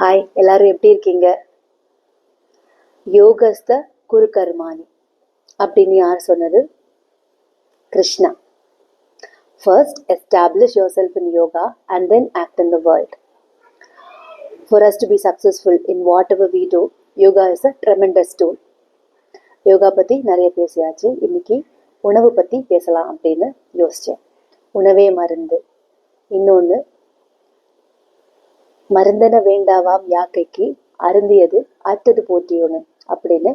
Hi எல்லாரும் எப்படி இருக்கீங்க? யோகஸ்த குருகர்மானி அப்படின்னு யார் சொன்னது? Krishna. First establish yourself in yoga and then act in the world for us to be successful in whatever we do yoga is a tremendous tool yoga பற்றி நிறைய பேசியாச்சு. இன்னைக்கு உணவு பற்றி பேசலாம் அப்படின்னு யோசித்தேன் உணவே மருந்து. இன்னொன்று மருந்தன வேண்டாவாம் யாக்கைக்கு அருந்தியது அற்றது போற்றியோனு அப்படின்னு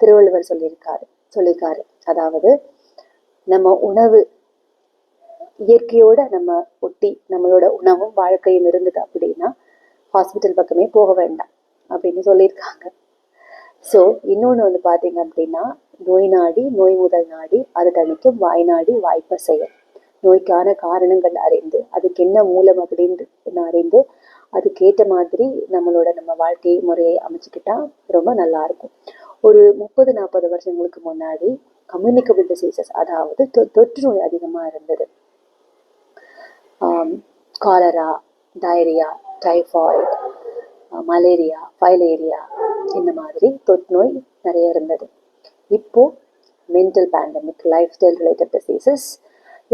திருவள்ளுவர் சொல்லியிருக்காரு சொல்லியிருக்காரு. அதாவது நம்ம உணவு இயற்கையோட நம்ம ஒட்டி நம்மளோட உணவும் வாழ்க்கையும் இருந்தது அப்படின்னா ஹாஸ்பிட்டல் பக்கமே போக வேண்டாம் அப்படின்னு சொல்லியிருக்காங்க. ஸோ இன்னொன்று வந்து பார்த்தீங்க அப்படின்னா நோய் நாடி நோய் முதல் நாடி அது தணிக்கும் வாய் நாடி வாய்ப்ப செயல் நோய்க்கான காரணங்கள் அறிந்து அதுக்கு என்ன மூலம் அப்படின்னு அறிந்து அதுக்கேற்ற மாதிரி நம்மளோட நம்ம வாழ்க்கை முறையை அமைச்சுக்கிட்டா ரொம்ப நல்லா இருக்கும். ஒரு முப்பது நாற்பது வருஷங்களுக்கு முன்னாடி கம்யூனிகபிள் டிசீசஸ் அதாவது தொற்று நோய் அதிகமாக இருந்தது. Cholera diarrhoea typhoid malaria filaria இந்த மாதிரி தொற்று நோய் நிறைய இருந்தது. இப்போது mental pandemic lifestyle related diseases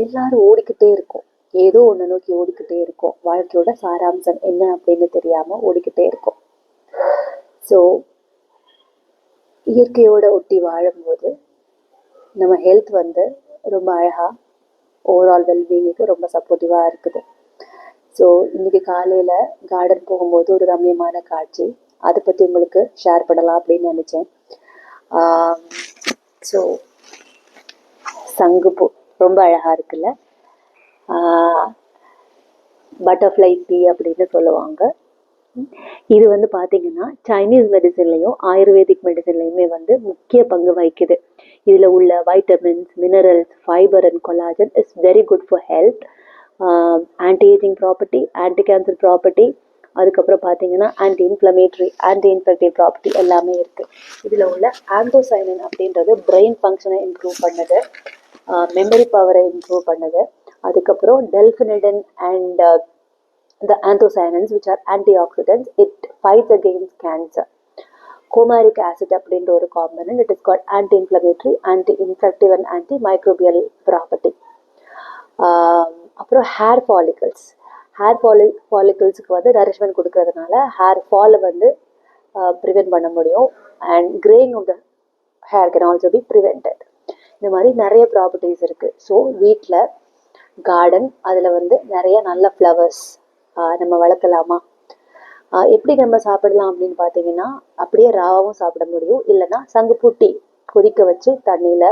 எல்லாரும் ஓடிக்கிட்டே இருக்கும். ஏதோ ஒன்று நோக்கி ஓடிக்கிட்டே இருக்கும். வாழ்க்கையோட சாராம்சம் என்ன அப்படின்னு தெரியாமல் ஓடிக்கிட்டே இருக்கும். ஸோ இயற்கையோட ஒட்டி வாழும்போது நம்ம ஹெல்த் வந்து ரொம்ப அழகாக ஓவரால் வெல்பீயிங்க்கு ரொம்ப சப்போர்ட்டிவாக இருக்குது. ஸோ இன்றைக்கி காலையில் கார்டன் போகும்போது ஒரு ரம்யமான காட்சி. அதை பற்றி உங்களுக்கு ஷேர் பண்ணலாம் அப்படின்னு நினச்சேன். ஸோ சங்குப்பூ ரொம்ப அழகாக இருக்குல்ல? பட்டர்ஃப்ளை டீ அப்படின்னு சொல்லுவாங்க. இது வந்து பார்த்தீங்கன்னா சைனீஸ் மெடிசன்லையும் ஆயுர்வேதிக் மெடிசன்லையுமே வந்து முக்கிய பங்கு வகிக்குது. இதில் உள்ள vitamins minerals fibre and collagen is very good for health anti ageing property anti cancer property அதுக்கப்புறம் பார்த்தீங்கன்னா anti inflammatory anti infective property எல்லாமே இருக்குது இதில் உள்ள ஆண்டோசைனன் அப்படின்றது பிரெயின் ஃபங்க்ஷனை இம்ப்ரூவ் பண்ணுது. மெமரி பவரை இம்ப்ரூவ் பண்ணுது. அதுக்கப்புறம் delphinidin and the anthocyanins which are anti oxidants it fights against cancer coumaric acid அப்படின்ற ஒரு component it is called anti inflammatory anti infective and anti microbial property அப்புறம் ஹேர் ஃபாலிகல்ஸ் ஹேர் ஃபாலி ஃபாலிகல்ஸுக்கு வந்து nourishment கொடுக்கறதுனால hair ஃபாலை வந்து prevent பண்ண முடியும். And greying of the hair can also be prevented இந்த மாதிரி நிறைய ப்ராப்பர்ட்டிஸ் இருக்குது ஸோ வீட்டில் கார்டன் அதில் வந்து நிறைய நல்ல ஃப்ளவர்ஸ் நம்ம வளர்க்கலாமா? எப்படி நம்ம சாப்பிடலாம் அப்படின்னு பார்த்தீங்கன்னா அப்படியே ராவாவும் சாப்பிட முடியும். இல்லைன்னா சங்குப்பூட்டி கொதிக்க வச்சு தண்ணியில்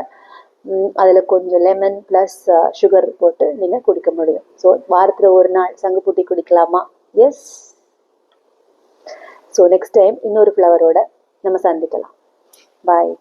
அதில் கொஞ்சம் லெமன் ப்ளஸ் சுகர் போட்டு நீங்கள் குடிக்க முடியும். ஸோ வாரத்தில் ஒரு நாள் சங்குப்பூட்டி குடிக்கலாமா? எஸ் ஸோ நெக்ஸ்ட் டைம் இன்னொரு ஃப்ளவரோட நம்ம சந்திக்கலாம். பாய்